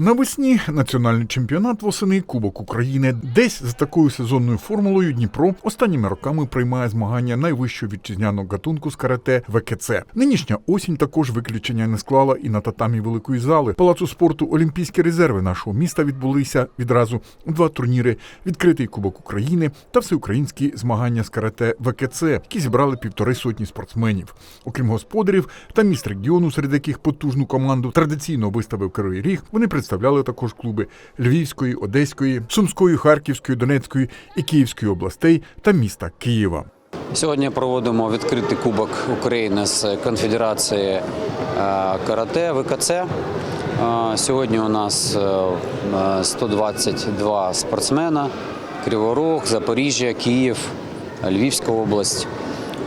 Навесні національний чемпіонат восени Кубок України. Десь з такою сезонною формулою Дніпро останніми роками приймає змагання найвищого вітчизняного гатунку з карате ВКЦ. Нинішня осінь також виключення не склала і на татамі великої зали. Палацу спорту Олімпійські резерви нашого міста відбулися відразу два турніри: відкритий Кубок України та всеукраїнські змагання з карате ВКЦ, які зібрали півтори сотні спортсменів. Окрім господарів та міст регіону, серед яких потужну команду традиційно виставив Кривий Ріг, вони представляли також клуби Львівської, Одеської, Сумської, Харківської, Донецької і Київської областей та міста Києва. Сьогодні проводимо відкритий кубок України з конфедерації е, карате ВКЦ. Е, Сьогодні у нас е, 122 спортсмена: Криворог, Запоріжжя, Київ, Львівська область.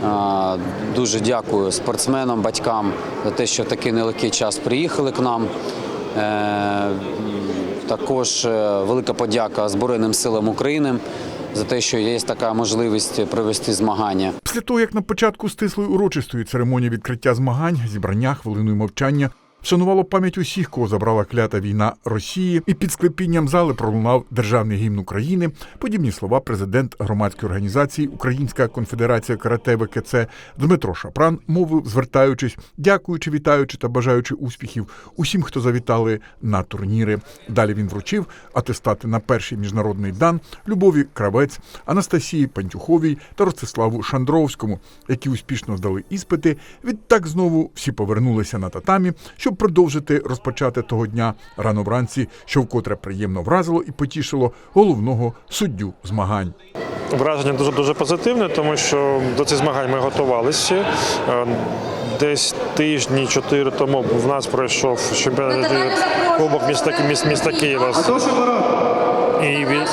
Е, Дуже дякую спортсменам, батькам за те, що такий нелегкий час приїхали к нам. Е, Також е, велика подяка Збройним силам України за те, що є така можливість провести змагання. Після того, як на початку стислої урочистої церемонії відкриття змагань, зібрання хвилиною мовчання вшанувало пам'ять усіх, кого забрала клята війна Росії, і під склепінням зали пролунав державний гімн України. Подібні слова президент громадської організації Українська конфедерація карате ВКЦ Дмитро Шапран мовив, звертаючись, дякуючи, вітаючи та бажаючи успіхів усім, хто завітали на турніри. Далі він вручив атестати на перший міжнародний дан Любові Кравець, Анастасії Пантюховій та Ростиславу Шандровському, які успішно здали іспити. Відтак знову всі повернулися на татамі, щоб продовжити розпочати того дня рано вранці, що вкотре приємно вразило і потішило головного суддю змагань. Враження дуже дуже позитивне, тому що до цих змагань ми готувалися. Е, Десь тижні чотири тому в нас пройшов чемпіонат кубок міста міста, міста Києва і, від,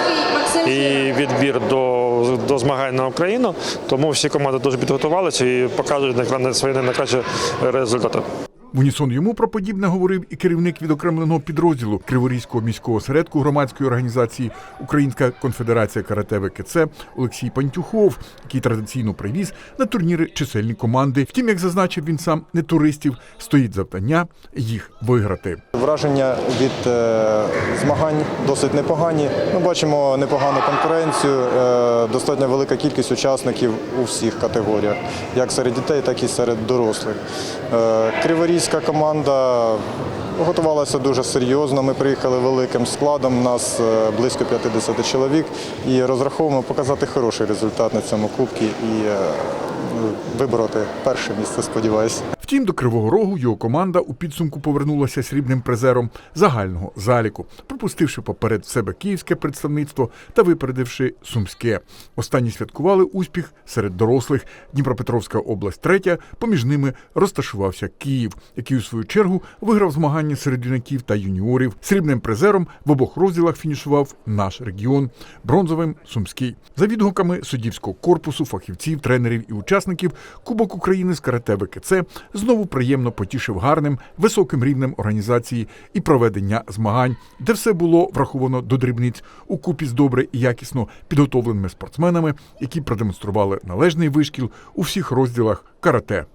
і відбір до, до змагань на Україну. Тому всі команди дуже підготувалися і показують на свої найкращі результати. В унісон йому про подібне говорив і керівник відокремленого підрозділу Криворізького міського осередку громадської організації Українська конфедерація карате ВКЦ Олексій Пантюхов, який традиційно привіз на турніри чисельні команди. Втім, як зазначив він сам, не туристів стоїть завдання їх виграти. Враження від е, змагань досить непогані. Ми бачимо непогану конкуренцію, е, достатньо велика кількість учасників у всіх категоріях, як серед дітей, так і серед дорослих. Е, Криворізька команда готувалася дуже серйозно. Ми приїхали великим складом, нас е, близько 50 чоловік, і розраховуємо показати хороший результат на цьому кубці і е, вибороти перше місце, сподіваюся. Втім, до Кривого Рогу його команда у підсумку повернулася срібним призером загального заліку, пропустивши поперед себе київське представництво та випередивши сумське. Останні святкували успіх серед дорослих. Дніпропетровська область третя. Поміж ними розташувався Київ, який у свою чергу виграв змагання серед юнаків та юніорів. Срібним призером в обох розділах фінішував наш регіон, бронзовим сумський. За відгуками суддівського корпусу, фахівців, тренерів і учасників Кубок України з карате ВКЦ знову приємно потішив гарним високим рівнем організації і проведення змагань, де все було враховано до дрібниць у купі з добре і якісно підготовленими спортсменами, які продемонстрували належний вишкіл у всіх розділах карате.